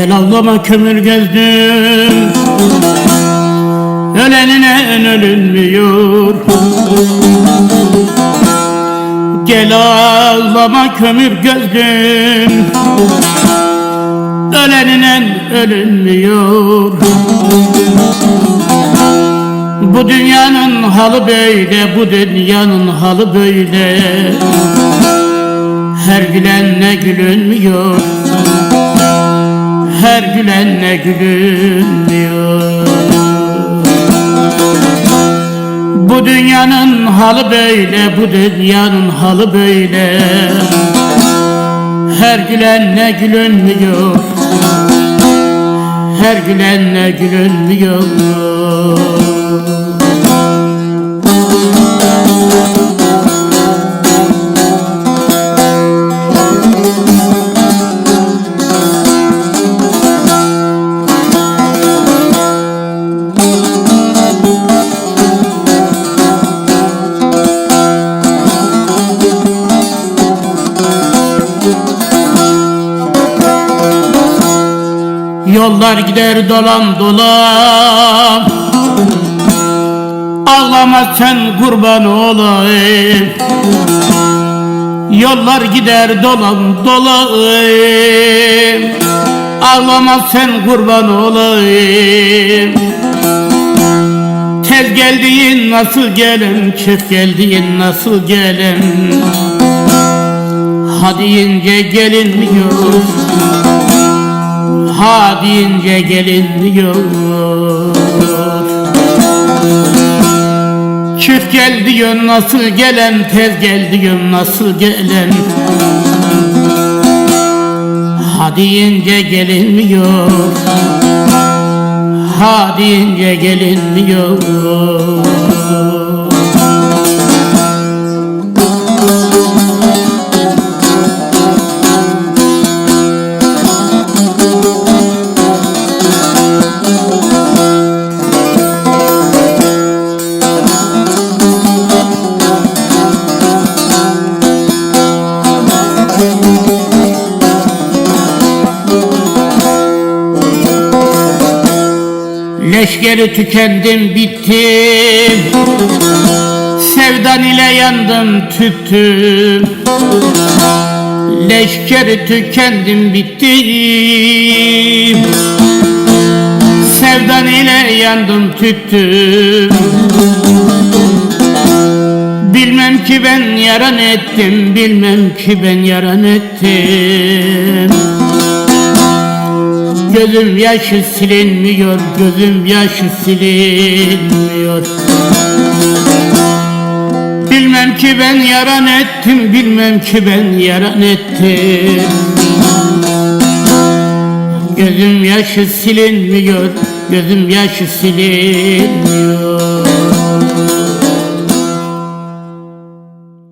Gel ağlama kömür gözlüm Ölenine ölünmüyor. Gel ağlama kömür gözlüm Ölenine ölünmüyor. Bu dünyanın halı böyle Bu dünyanın halı böyle. Her gülenle gülünmüyor Her gülenle gülünmüyor Bu dünyanın halı böyle, bu dünyanın halı böyle. Her gülenle gülünmüyor Her gülenle gülünmüyor Yollar gider dolan dolan. Ağlama sen kurban olayım. Yollar gider dolan dolan Ağlama sen kurban olayım. Tez geldiğin nasıl gelin Çık geldiğin nasıl gelin Hadi ince gelinmiyor Ha deyince gelinmiyor Çık gel diyor nasıl gelen Tez gel diyor nasıl gelen. Ha deyince gelinmiyor Ha deyince gelinmiyor Leşkeri tükendim bittim. Sevdan ile yandım tüttüm. Leşkeri tükendim bittim. Sevdan ile yandım tüttüm ki ben yaran ettim Bilmem ki ben yaran ettim. Gözüm yaşı silinmiyor, gözüm yaşı silinmiyor. Bilmem ki ben yaran ettim, bilmem ki ben yaran ettim. Gözüm yaşı silinmiyor, gözüm yaşı silinmiyor